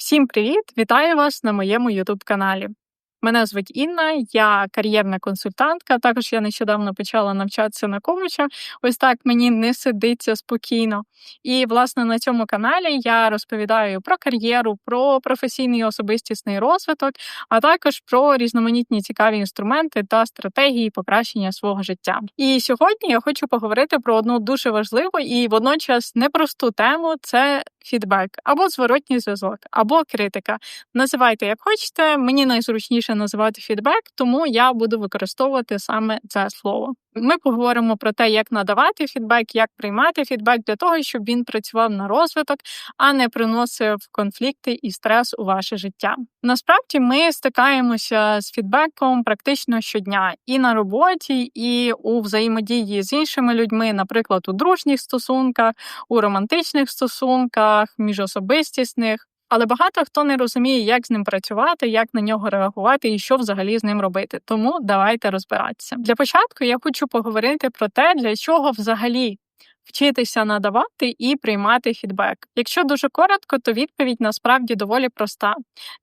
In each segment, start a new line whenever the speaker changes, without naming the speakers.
Всім привіт! Вітаю вас на моєму youtube каналі. Мене звуть Інна, я кар'єрна консультантка. Також я нещодавно почала навчатися на коуча. Ось так мені не сидиться спокійно. І, власне, на цьому каналі я розповідаю про кар'єру, про професійний особистісний розвиток, а також про різноманітні цікаві інструменти та стратегії покращення свого життя. І сьогодні я хочу поговорити про одну дуже важливу і водночас непросту тему це фідбек або зворотній зв'язок, або критика. Називайте як хочете, мені найзручніше називати фідбек, тому я буду використовувати саме це слово. Ми поговоримо про те, як надавати фідбек, як приймати фідбек для того, щоб він працював на розвиток, а не приносив конфлікти і стрес у ваше життя. Насправді ми стикаємося з фідбеком практично щодня і на роботі, і у взаємодії з іншими людьми, наприклад, у дружніх стосунках, у романтичних стосунках, міжособистісних. Але багато хто не розуміє, як з ним працювати, як на нього реагувати і що взагалі з ним робити. Тому давайте розбиратися. Для початку я хочу поговорити про те, для чого взагалі. Вчитися надавати і приймати фідбек. Якщо дуже коротко, то відповідь насправді доволі проста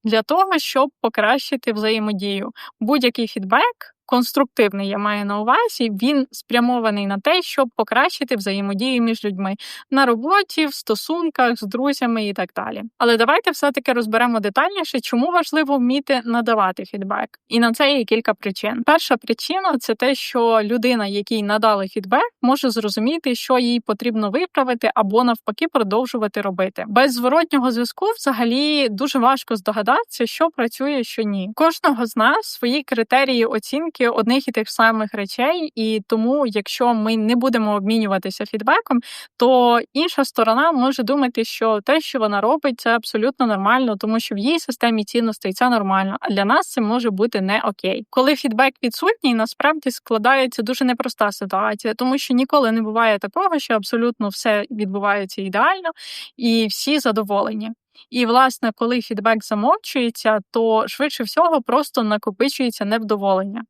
для того, щоб покращити взаємодію. Будь-який фідбек конструктивний, я маю на увазі, він спрямований на те, щоб покращити взаємодію між людьми на роботі, в стосунках з друзями і так далі. Але давайте все-таки розберемо детальніше, чому важливо вміти надавати фідбек. І на це є кілька причин. Перша причина це те, що людина, якій надали фідбек, може зрозуміти, що їй потрібно виправити або навпаки продовжувати робити. Без зворотнього зв'язку, взагалі, дуже важко здогадатися, що працює, що ні. Кожного з нас свої критерії оцінки стосунки одних і тих самих речей, і тому, якщо ми не будемо обмінюватися фідбеком, то інша сторона може думати, що те, що вона робить, це абсолютно нормально, тому що в її системі цінностей це нормально. А для нас це може бути не окей. Коли фідбек відсутній, насправді складається дуже непроста ситуація, тому що ніколи не буває такого, що абсолютно все відбувається ідеально і всі задоволені. І, власне, коли фідбек замовчується, то швидше всього просто накопичується невдоволення.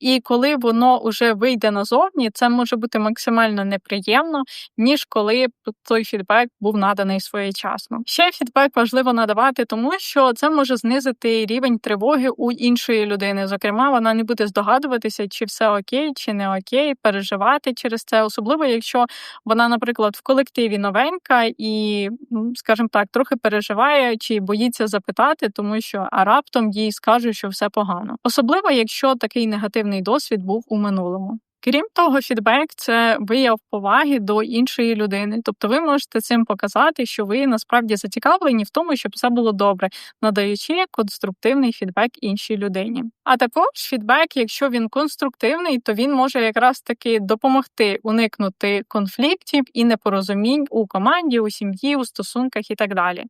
І коли воно вже вийде назовні, це може бути максимально неприємно, ніж коли той фідбек був наданий своєчасно. Ще фідбек важливо надавати, тому що це може знизити рівень тривоги у іншої людини. Зокрема, вона не буде здогадуватися, чи все окей, чи не окей, переживати через це, особливо якщо вона, наприклад, в колективі новенька і, скажімо так, трохи переживає чи боїться запитати, тому що а раптом їй скажуть, що все погано, особливо якщо такий негативний негативний досвід був у минулому. Крім того, фідбек це вияв поваги до іншої людини. Тобто ви можете цим показати, що ви насправді зацікавлені в тому, щоб все було добре, надаючи конструктивний фідбек іншій людині. А також фідбек, якщо він конструктивний, то він може якраз таки допомогти уникнути конфліктів і непорозумінь у команді, у сім'ї, у стосунках і так далі.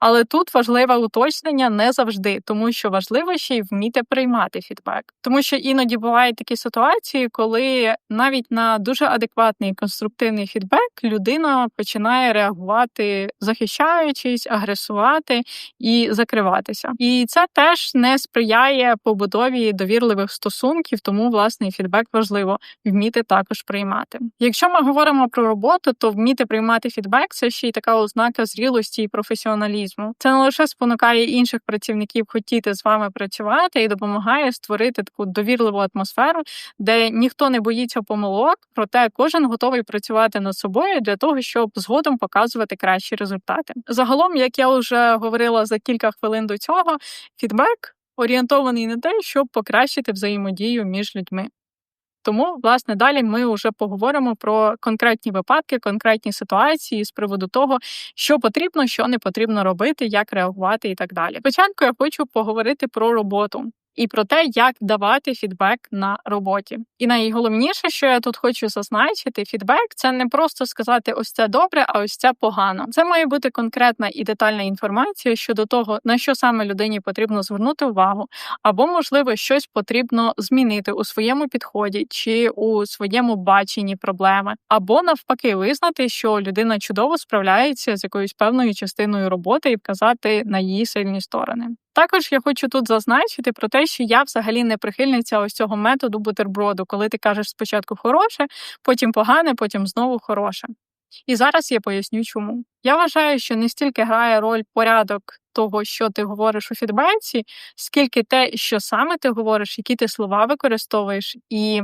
Але тут важливе уточнення не завжди, тому що важливо ще й вміти приймати фідбек. Тому що іноді бувають такі ситуації, коли навіть на дуже адекватний конструктивний фідбек людина починає реагувати, захищаючись, агресувати і закриватися. І це теж не сприяє побудові довірливих стосунків, тому власний фідбек важливо вміти також приймати. Якщо ми говоримо про роботу, то вміти приймати фідбек це ще й така ознака зрілості і професіоналізму професіоналізму. Це не лише спонукає інших працівників хотіти з вами працювати і допомагає створити таку довірливу атмосферу, де ніхто не боїться помилок, проте кожен готовий працювати над собою для того, щоб згодом показувати кращі результати. Загалом, як я вже говорила за кілька хвилин до цього, фідбек орієнтований на те, щоб покращити взаємодію між людьми. Тому, власне, далі ми вже поговоримо про конкретні випадки, конкретні ситуації з приводу того, що потрібно, що не потрібно робити, як реагувати і так далі. Спочатку я хочу поговорити про роботу і про те, як давати фідбек на роботі. І найголовніше, що я тут хочу зазначити, фідбек це не просто сказати ось це добре, а ось це погано. Це має бути конкретна і детальна інформація щодо того, на що саме людині потрібно звернути увагу, або, можливо, щось потрібно змінити у своєму підході чи у своєму баченні проблеми, або навпаки, визнати, що людина чудово справляється з якоюсь певною частиною роботи і вказати на її сильні сторони. Також я хочу тут зазначити про те, що я взагалі не прихильниця ось цього методу бутерброду, коли ти кажеш спочатку хороше, потім погане, потім знову хороше. І зараз я поясню, чому. Я вважаю, що не стільки грає роль порядок того, що ти говориш у фідбеці, скільки те, що саме ти говориш, які ти слова використовуєш, і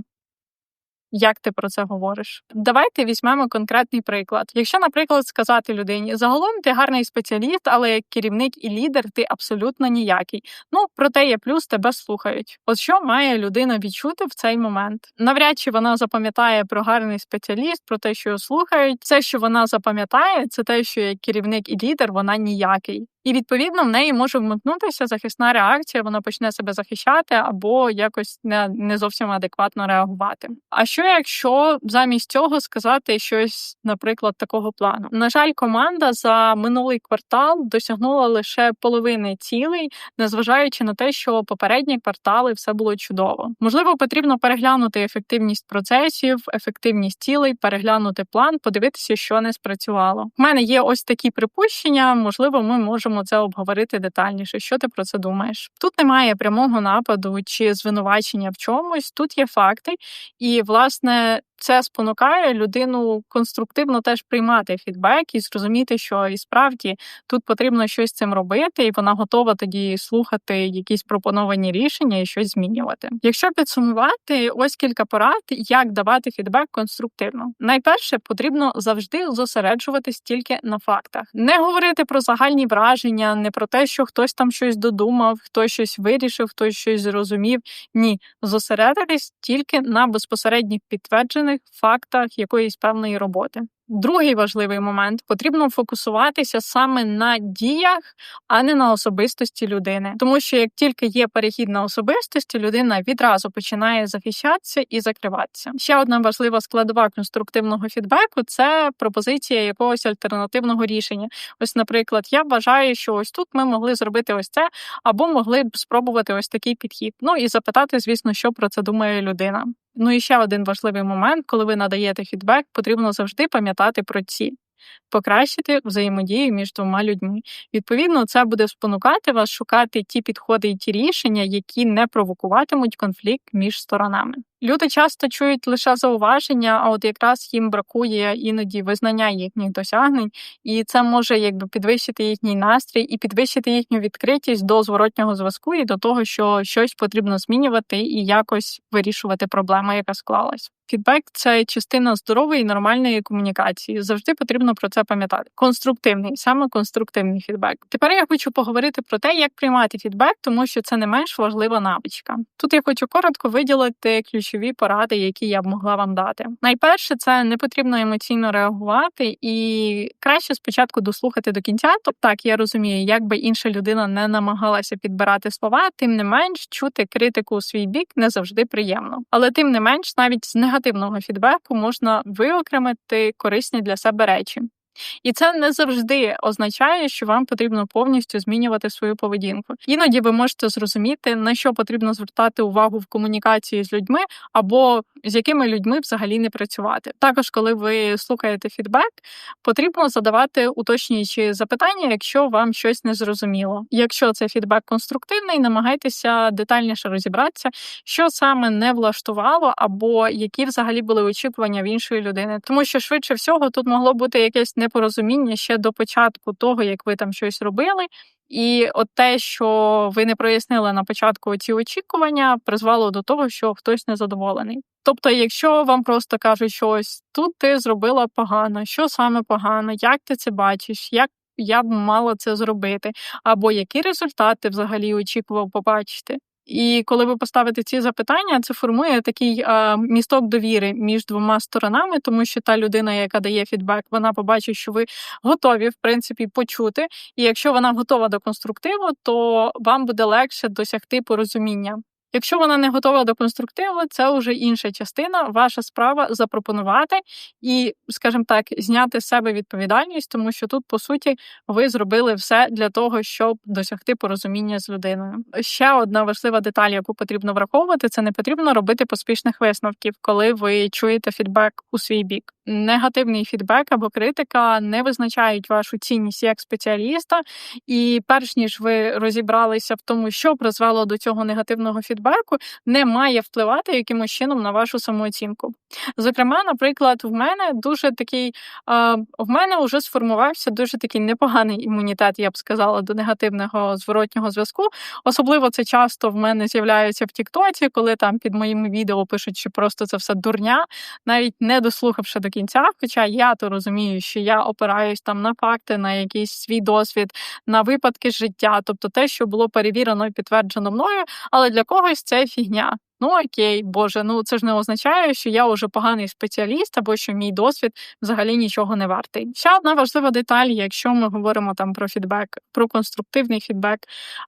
як ти про це говориш? Давайте візьмемо конкретний приклад. Якщо, наприклад, сказати людині, загалом ти гарний спеціаліст, але як керівник і лідер ти абсолютно ніякий. Ну проте є плюс, тебе слухають. От що має людина відчути в цей момент? Навряд чи вона запам'ятає про гарний спеціаліст, про те, що його слухають. Все, що вона запам'ятає, це те, що як керівник і лідер вона ніякий. І відповідно в неї може вмикнутися захисна реакція, вона почне себе захищати або якось не не зовсім адекватно реагувати. А що якщо замість цього сказати щось, наприклад, такого плану? На жаль, команда за минулий квартал досягнула лише половини цілей, незважаючи на те, що попередні квартали все було чудово. Можливо, потрібно переглянути ефективність процесів, ефективність цілей, переглянути план, подивитися, що не спрацювало. У мене є ось такі припущення. Можливо, ми можемо можемо це обговорити детальніше. Що ти про це думаєш? Тут немає прямого нападу чи звинувачення в чомусь. Тут є факти, і власне це спонукає людину конструктивно теж приймати фідбек і зрозуміти, що і справді тут потрібно щось з цим робити, і вона готова тоді слухати якісь пропоновані рішення і щось змінювати. Якщо підсумувати, ось кілька порад, як давати фідбек конструктивно. Найперше потрібно завжди зосереджуватись тільки на фактах, не говорити про загальні враження, не про те, що хтось там щось додумав, хтось щось вирішив, хтось щось зрозумів. Ні, зосередитись тільки на безпосередніх підтверджених конкретних фактах якоїсь певної роботи. Другий важливий момент потрібно фокусуватися саме на діях, а не на особистості людини. Тому що як тільки є перехід на особистості, людина відразу починає захищатися і закриватися. Ще одна важлива складова конструктивного фідбеку це пропозиція якогось альтернативного рішення. Ось, наприклад, я вважаю, що ось тут ми могли зробити ось це, або могли б спробувати ось такий підхід. Ну і запитати, звісно, що про це думає людина. Ну і ще один важливий момент, коли ви надаєте фідбек, потрібно завжди пам'ятати про ці. Покращити взаємодію між двома людьми. Відповідно, це буде спонукати вас шукати ті підходи і ті рішення, які не провокуватимуть конфлікт між сторонами. Люди часто чують лише зауваження, а от якраз їм бракує іноді визнання їхніх досягнень, і це може якби підвищити їхній настрій і підвищити їхню відкритість до зворотнього зв'язку і до того, що щось потрібно змінювати і якось вирішувати проблему, яка склалась. Фідбек це частина здорової і нормальної комунікації. Завжди потрібно про це пам'ятати. Конструктивний, саме конструктивний фідбек. Тепер я хочу поговорити про те, як приймати фідбек, тому що це не менш важлива навичка. Тут я хочу коротко виділити ключ ключові поради, які я б могла вам дати. Найперше, це не потрібно емоційно реагувати, і краще спочатку дослухати до кінця. Тобто, так я розумію, як би інша людина не намагалася підбирати слова, тим не менш чути критику у свій бік не завжди приємно. Але тим не менш, навіть з негативного фідбеку можна виокремити корисні для себе речі. І це не завжди означає, що вам потрібно повністю змінювати свою поведінку. Іноді ви можете зрозуміти, на що потрібно звертати увагу в комунікації з людьми, або з якими людьми взагалі не працювати. Також, коли ви слухаєте фідбек, потрібно задавати уточнюючі запитання, якщо вам щось не зрозуміло. Якщо це фідбек конструктивний, намагайтеся детальніше розібратися, що саме не влаштувало, або які взагалі були очікування в іншої людини, тому що швидше всього тут могло бути якесь непорозуміння ще до початку того, як ви там щось робили. І от те, що ви не прояснили на початку ці очікування, призвело до того, що хтось незадоволений. Тобто, якщо вам просто кажуть, що ось тут ти зробила погано, що саме погано, як ти це бачиш, як я б мала це зробити, або які результати взагалі очікував побачити. І коли ви поставите ці запитання, це формує такий е, місток довіри між двома сторонами, тому що та людина, яка дає фідбек, вона побачить, що ви готові в принципі почути. І якщо вона готова до конструктиву, то вам буде легше досягти порозуміння. Якщо вона не готова до конструктиву, це вже інша частина. Ваша справа запропонувати і, скажімо так, зняти з себе відповідальність, тому що тут, по суті, ви зробили все для того, щоб досягти порозуміння з людиною. Ще одна важлива деталь, яку потрібно враховувати, це не потрібно робити поспішних висновків, коли ви чуєте фідбек у свій бік. Негативний фідбек або критика не визначають вашу цінність як спеціаліста, і перш ніж ви розібралися в тому, що призвело до цього негативного фідбеку, не має впливати якимось чином на вашу самооцінку. Зокрема, наприклад, в мене дуже такий в мене вже сформувався дуже такий непоганий імунітет, я б сказала, до негативного зворотнього зв'язку. Особливо це часто в мене з'являється в Тіктоці, коли там під моїми відео пишуть, що просто це все дурня, навіть не дослухавши до кінця. Хоча я то розумію, що я опираюсь там на факти, на якийсь свій досвід, на випадки життя, тобто те, що було перевірено і підтверджено мною, але для когось це фігня. Ну окей, Боже, ну це ж не означає, що я вже поганий спеціаліст або що мій досвід взагалі нічого не вартий. Ще одна важлива деталь, якщо ми говоримо там про фідбек, про конструктивний фідбек,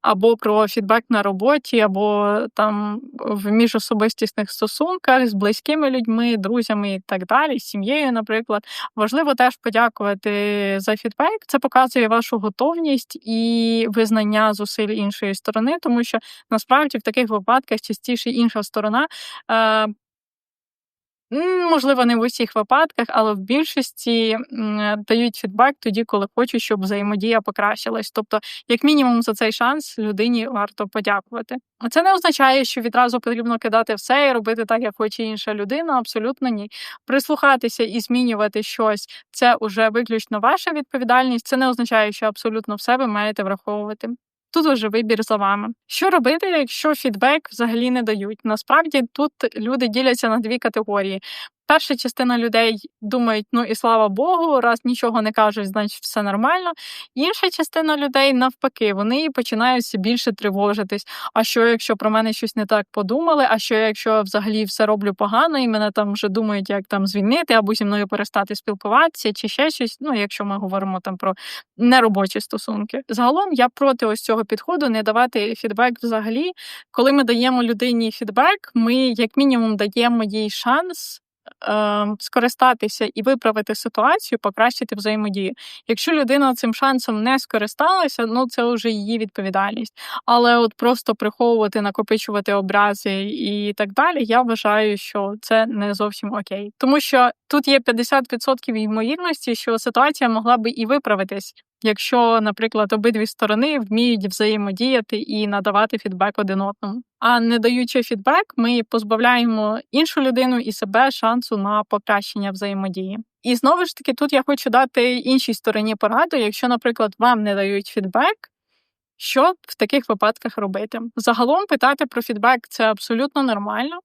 або про фідбек на роботі, або там в міжособистісних стосунках з близькими людьми, друзями і так далі, з сім'єю, наприклад, важливо теж подякувати за фідбек. Це показує вашу готовність і визнання зусиль іншої сторони, тому що насправді в таких випадках частіше інша сторона. Е, Можливо, не в усіх випадках, але в більшості дають фідбек тоді, коли хочуть, щоб взаємодія покращилась. Тобто, як мінімум, за цей шанс людині варто подякувати. Це не означає, що відразу потрібно кидати все і робити так, як хоче інша людина. Абсолютно ні. Прислухатися і змінювати щось це вже виключно ваша відповідальність. Це не означає, що абсолютно все ви маєте враховувати. Тут уже вибір за вами. Що робити, якщо фідбек взагалі не дають? Насправді тут люди діляться на дві категорії. Перша частина людей думають, ну і слава Богу, раз нічого не кажуть, значить все нормально. Інша частина людей, навпаки, вони починають більше тривожитись. А що, якщо про мене щось не так подумали? А що, якщо взагалі все роблю погано, і мене там вже думають, як там звільнити, або зі мною перестати спілкуватися, чи ще щось? Ну, якщо ми говоримо там про неробочі стосунки. Загалом я проти ось цього підходу не давати фідбек взагалі. Коли ми даємо людині фідбек, ми як мінімум даємо їй шанс скористатися і виправити ситуацію, покращити взаємодію. Якщо людина цим шансом не скористалася, ну це вже її відповідальність. Але от просто приховувати, накопичувати образи і так далі, я вважаю, що це не зовсім окей, тому що тут є 50% ймовірності, що ситуація могла би і виправитись якщо, наприклад, обидві сторони вміють взаємодіяти і надавати фідбек один одному. А не даючи фідбек, ми позбавляємо іншу людину і себе шансу на покращення взаємодії. І знову ж таки, тут я хочу дати іншій стороні пораду, якщо, наприклад, вам не дають фідбек. Що в таких випадках робити? Загалом питати про фідбек це абсолютно нормально.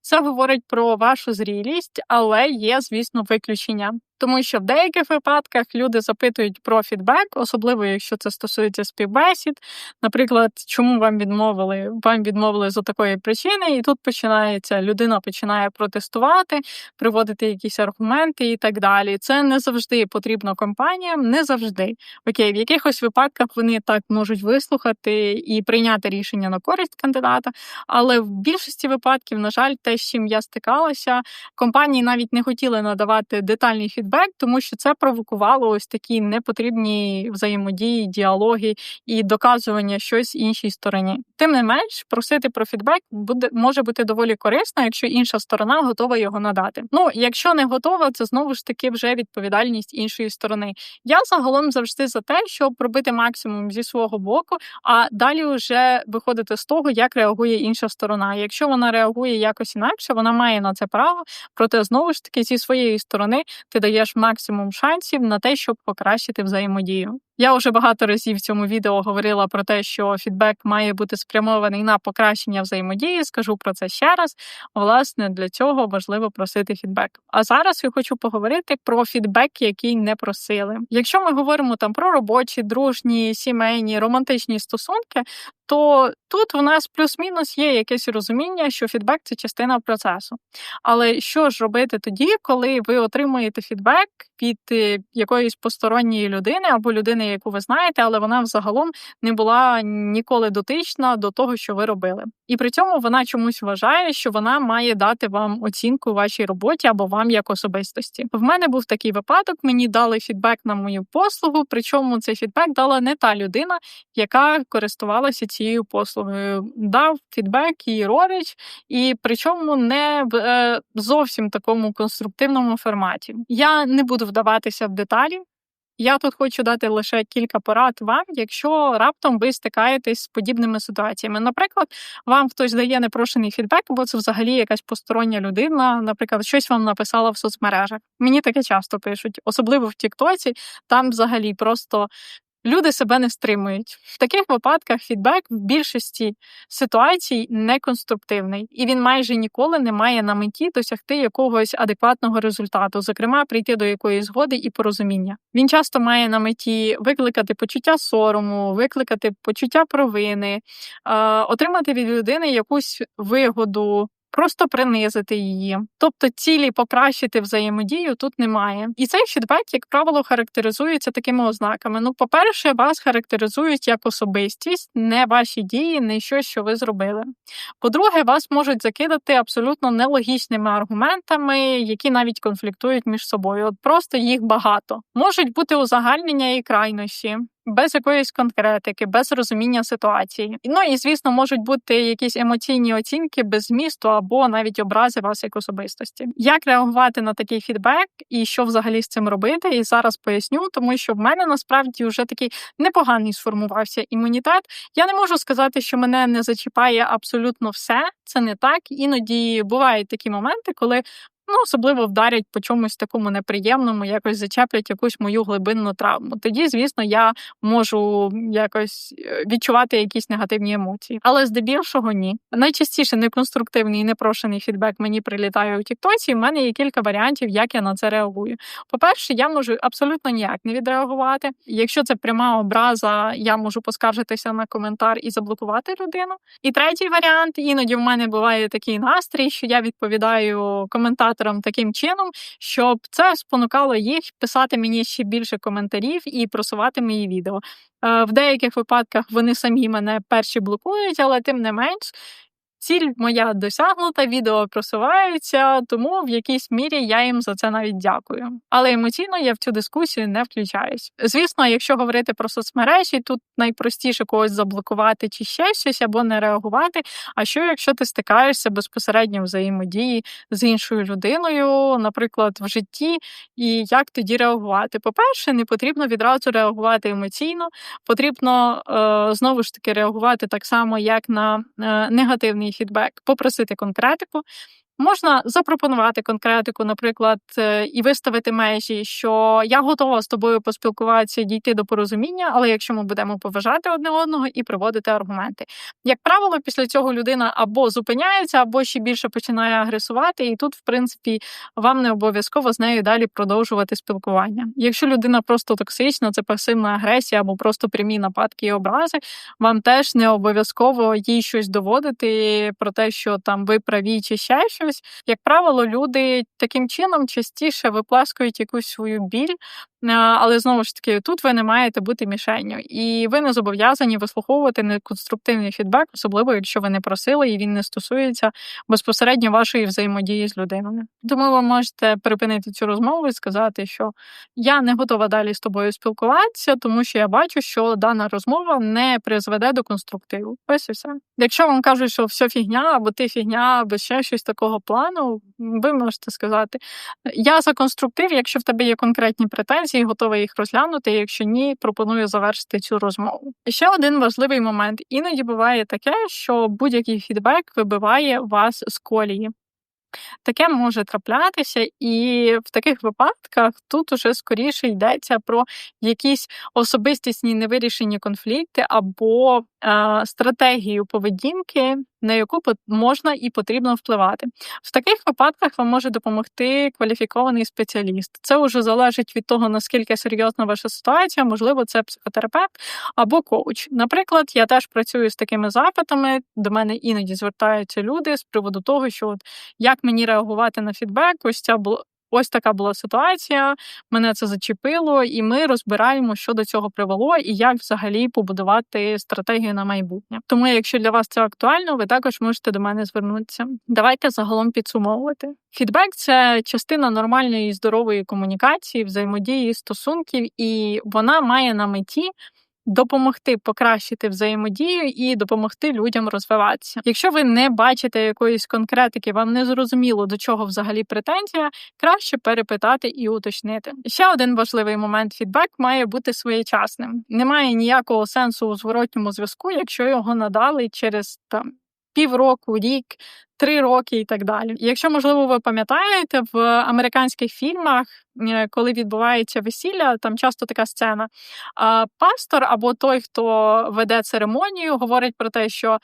Це говорить про вашу зрілість, але є, звісно, виключення. Тому що в деяких випадках люди запитують про фідбек, особливо якщо це стосується співбесід. Наприклад, чому вам відмовили? Вам відмовили з такої причини, і тут починається людина починає протестувати, приводити якісь аргументи і так далі. Це не завжди потрібно компаніям, не завжди. Окей, в якихось випадках вони так можуть вислухати і прийняти рішення на користь кандидата. Але в більшості випадків, на жаль, те, з чим я стикалася, компанії навіть не хотіли надавати детальний фідбек фідбек, тому що це провокувало ось такі непотрібні взаємодії, діалоги і доказування щось іншій стороні. Тим не менш, просити про фідбек буде може бути доволі корисно, якщо інша сторона готова його надати. Ну, якщо не готова, це знову ж таки вже відповідальність іншої сторони. Я загалом завжди за те, щоб робити максимум зі свого боку, а далі вже виходити з того, як реагує інша сторона. Якщо вона реагує якось інакше, вона має на це право, проте знову ж таки зі своєї сторони ти даєш даєш максимум шансів на те, щоб покращити взаємодію. Я вже багато разів в цьому відео говорила про те, що фідбек має бути спрямований на покращення взаємодії. Скажу про це ще раз. Власне, для цього важливо просити фідбек. А зараз я хочу поговорити про фідбек, який не просили. Якщо ми говоримо там про робочі, дружні, сімейні, романтичні стосунки, то тут у нас плюс-мінус є якесь розуміння, що фідбек це частина процесу. Але що ж робити тоді, коли ви отримуєте фідбек від е, якоїсь посторонньої людини або людини, людини, яку ви знаєте, але вона взагалом не була ніколи дотична до того, що ви робили. І при цьому вона чомусь вважає, що вона має дати вам оцінку вашій роботі або вам як особистості. В мене був такий випадок. Мені дали фідбек на мою послугу. Причому цей фідбек дала не та людина, яка користувалася цією послугою. Дав фідбек і родич, і причому не в е, зовсім такому конструктивному форматі. Я не буду вдаватися в деталі. Я тут хочу дати лише кілька порад вам, якщо раптом ви стикаєтесь з подібними ситуаціями. Наприклад, вам хтось дає непрошений фідбек, бо це взагалі якась постороння людина, наприклад, щось вам написала в соцмережах. Мені таке часто пишуть, особливо в Тіктоці, там взагалі просто люди себе не стримують. В таких випадках фідбек в більшості ситуацій неконструктивний, і він майже ніколи не має на меті досягти якогось адекватного результату, зокрема, прийти до якоїсь згоди і порозуміння. Він часто має на меті викликати почуття сорому, викликати почуття провини, отримати від людини якусь вигоду просто принизити її. Тобто цілі покращити взаємодію тут немає. І цей фідбек, як правило, характеризується такими ознаками. Ну, по-перше, вас характеризують як особистість, не ваші дії, не щось, що ви зробили. По-друге, вас можуть закидати абсолютно нелогічними аргументами, які навіть конфліктують між собою. От просто їх багато. Можуть бути узагальнення і крайнощі без якоїсь конкретики, без розуміння ситуації. Ну і звісно, можуть бути якісь емоційні оцінки без змісту або навіть образи вас як особистості. Як реагувати на такий фідбек і що взагалі з цим робити? І зараз поясню, тому що в мене насправді вже такий непоганий сформувався імунітет. Я не можу сказати, що мене не зачіпає абсолютно все. Це не так. Іноді бувають такі моменти, коли Ну, особливо вдарять по чомусь такому неприємному, якось зачеплять якусь мою глибинну травму. Тоді, звісно, я можу якось е, відчувати якісь негативні емоції. Але здебільшого ні. Найчастіше неконструктивний і непрошений фідбек мені прилітає у Тіктоці. в мене є кілька варіантів, як я на це реагую. По-перше, я можу абсолютно ніяк не відреагувати. Якщо це пряма образа, я можу поскаржитися на коментар і заблокувати людину. І третій варіант іноді в мене буває такий настрій, що я відповідаю коментар модераторам таким чином, щоб це спонукало їх писати мені ще більше коментарів і просувати мої відео. Е, в деяких випадках вони самі мене перші блокують, але тим не менш Ціль моя досягнута, відео просуваються, тому в якійсь мірі я їм за це навіть дякую. Але емоційно я в цю дискусію не включаюсь. Звісно, якщо говорити про соцмережі, тут найпростіше когось заблокувати чи ще щось або не реагувати. А що якщо ти стикаєшся безпосередньо взаємодії з іншою людиною, наприклад, в житті, і як тоді реагувати? По-перше, не потрібно відразу реагувати емоційно, потрібно е, знову ж таки реагувати так само, як на е, негативний фідбек, попросити конкретику, Можна запропонувати конкретику, наприклад, е, і виставити межі, що я готова з тобою поспілкуватися, дійти до порозуміння, але якщо ми будемо поважати одне одного і приводити аргументи, як правило, після цього людина або зупиняється, або ще більше починає агресувати, і тут, в принципі, вам не обов'язково з нею далі продовжувати спілкування. Якщо людина просто токсична, це пасивна агресія або просто прямі нападки і образи, вам теж не обов'язково їй щось доводити про те, що там ви праві чи ще щось щось. Як правило, люди таким чином частіше випласкують якусь свою біль, але знову ж таки, тут ви не маєте бути мішенню, і ви не зобов'язані вислуховувати неконструктивний фідбек, особливо якщо ви не просили і він не стосується безпосередньо вашої взаємодії з людиною. Тому ви можете припинити цю розмову і сказати, що я не готова далі з тобою спілкуватися, тому що я бачу, що дана розмова не призведе до конструктиву. Ось і все. Якщо вам кажуть, що все фігня, або ти фігня, або ще щось такого плану, ви можете сказати: я за конструктив, якщо в тебе є конкретні претензії, готова їх розглянути. Якщо ні, пропоную завершити цю розмову. Ще один важливий момент: іноді буває таке, що будь-який фідбек вибиває вас з колії. Таке може траплятися, і в таких випадках тут уже скоріше йдеться про якісь особистісні невирішені конфлікти або е, стратегію поведінки, на яку можна і потрібно впливати. В таких випадках вам може допомогти кваліфікований спеціаліст. Це вже залежить від того, наскільки серйозна ваша ситуація, можливо, це психотерапевт або коуч. Наприклад, я теж працюю з такими запитами. До мене іноді звертаються люди з приводу того, що от як мені реагувати на фідбек, ось ця Ось така була ситуація. Мене це зачепило, і ми розбираємо, що до цього привело, і як взагалі побудувати стратегію на майбутнє. Тому, якщо для вас це актуально, ви також можете до мене звернутися. Давайте загалом підсумовувати. Фідбек це частина нормальної і здорової комунікації, взаємодії, стосунків, і вона має на меті допомогти покращити взаємодію і допомогти людям розвиватися. Якщо ви не бачите якоїсь конкретики, вам не зрозуміло до чого взагалі претензія, краще перепитати і уточнити. Ще один важливий момент: фідбек має бути своєчасним. Немає ніякого сенсу у зворотньому зв'язку, якщо його надали через там півроку, рік. Три роки і так далі. Якщо можливо ви пам'ятаєте в американських фільмах Е, коли відбувається весілля, там часто така сцена. Пастор або той, хто веде церемонію, говорить про те, що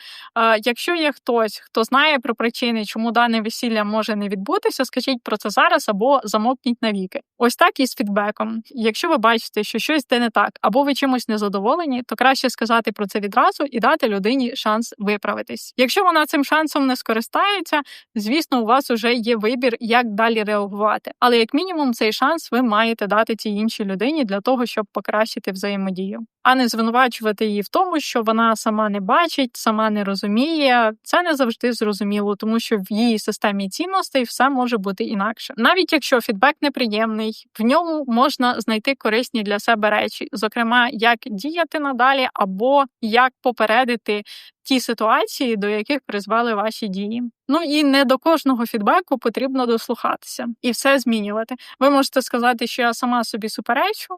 якщо є хтось, хто знає про причини, чому дане весілля може не відбутися, скажіть про це зараз або замовкніть навіки. Ось так і з фідбеком. Якщо ви бачите, що щось де не так, або ви чимось незадоволені, то краще сказати про це відразу і дати людині шанс виправитись. Якщо вона цим шансом не скористається, звісно, у вас вже є вибір, як далі реагувати. Але як мінімум, цей шанс ви маєте дати цій іншій людині для того, щоб покращити взаємодію, а не звинувачувати її в тому, що вона сама не бачить, сама не розуміє. Це не завжди зрозуміло, тому що в її системі цінностей все може бути інакше. Навіть якщо фідбек неприємний, в ньому можна знайти корисні для себе речі, зокрема, як діяти надалі, або як попередити ті ситуації, до яких призвали ваші дії. Ну і не до кожного фідбеку потрібно дослухатися і все змінювати. Ви можете сказати, що я сама собі суперечу.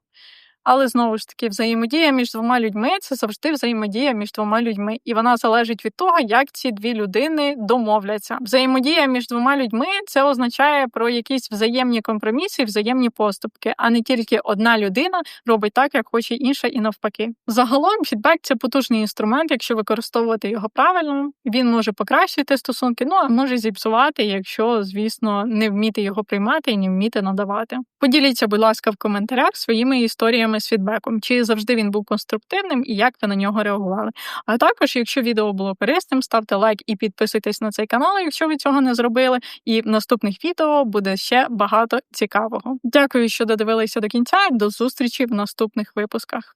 Але знову ж таки, взаємодія між двома людьми це завжди взаємодія між двома людьми, і вона залежить від того, як ці дві людини домовляться. Взаємодія між двома людьми це означає про якісь взаємні компроміси, взаємні поступки, а не тільки одна людина робить так, як хоче інша, і навпаки. Загалом фідбек це потужний інструмент, якщо використовувати його правильно, він може покращити стосунки, ну а може зіпсувати, якщо, звісно, не вміти його приймати і не вміти надавати. Поділіться, будь ласка, в коментарях своїми історіями з фідбеком, чи завжди він був конструктивним і як ви на нього реагували. А також, якщо відео було корисним, ставте лайк і підписуйтесь на цей канал, якщо ви цього не зробили. І в наступних відео буде ще багато цікавого. Дякую, що додивилися до кінця. До зустрічі в наступних випусках.